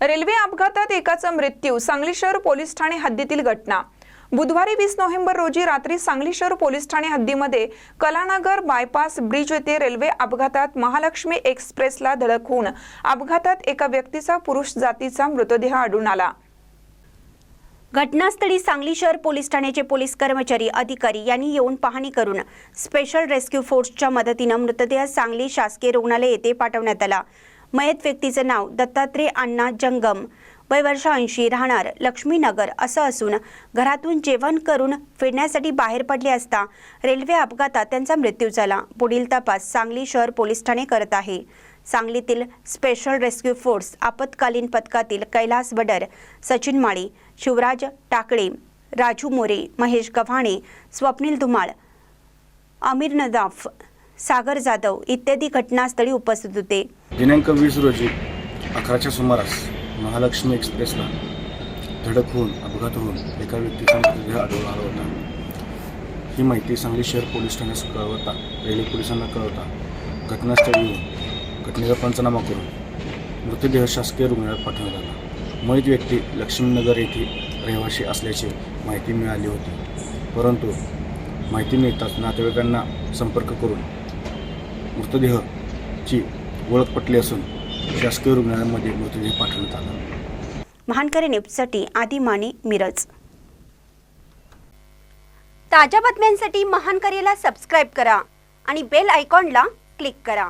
Railway अपघातात एकाचा मृत्यू सांगली शहर पोलीस ठाणे हद्दीतील घटना. बुधवारी वीस नोव्हेंबर रोजी रात्री सांगली शहर पोलीस ठाणे हद्दीमध्ये कलानगर बायपास ब्रिज येथे रेल्वे अपघातात महालक्ष्मी एक्सप्रेसला धडक होऊन अपघातात एका व्यक्तीचा पुरुष जातीचा मृतदेह आढळून आला. घटनास्थळी सांगली शहर पोलीस ठाण्याचे पोलीस कर्मचारी अधिकारी यांनी येऊन पाहणी करून स्पेशल रेस्क्यू फोर्सच्या मदतीनं मृतदेह सांगली शासकीय रुग्णालय येथे पाठवण्यात आला. मयत व्यक्तीचं नाव दत्तात्रय अण्णा जंगम. वय वर्ष ऐंशी राहणार लक्ष्मीनगर असं असून घरातून जेवण करून फिरण्यासाठी बाहेर पडले असता रेल्वे अपघातात त्यांचा मृत्यू झाला. पुढील तपास सांगली शहर पोलीस ठाणे करत आहे. सांगलीतील स्पेशल रेस्क्यू फोर्स आपत्कालीन पथकातील कैलास बडर सचिन माळी शिवराज टाकळे राजू मोरे महेश गव्हाणे स्वप्नील धुमाळ अमीर नदाफ सागर जाधव इत्यादी घटनास्थळी उपस्थित होते. दिनांक वीस रोजी अकराच्या सुमारास महालक्ष्मी एक्सप्रेसला धडक होऊन अपघात होऊन एका व्यक्तीचा मृतदेह आढळून आला होता. ही माहिती सांगली शहर पोलीस ठाण्यास कळवता रेल्वे पोलिसांना कळवता घटनास्थळी येऊन घटनेचा पंचनामा करून मृतदेह शासकीय रुग्णालयात पाठवण्यात आला. मयत व्यक्ती लक्ष्मीनगर येथे रहिवाशी असल्याची माहिती मिळाली होती. परंतु माहिती मिळताच नातेवाईकांना संपर्क करून मृतदेहाची ओळख पटली असून शासकीय रुग्णालयामध्ये मृतदेह पाठवण्यात आला. महानकरी न्यूजसाठी आदी माने मिरज. ताज्या बातम्यांसाठी महानकरीला सबस्क्राईब करा आणि बेल आयकॉनला क्लिक करा.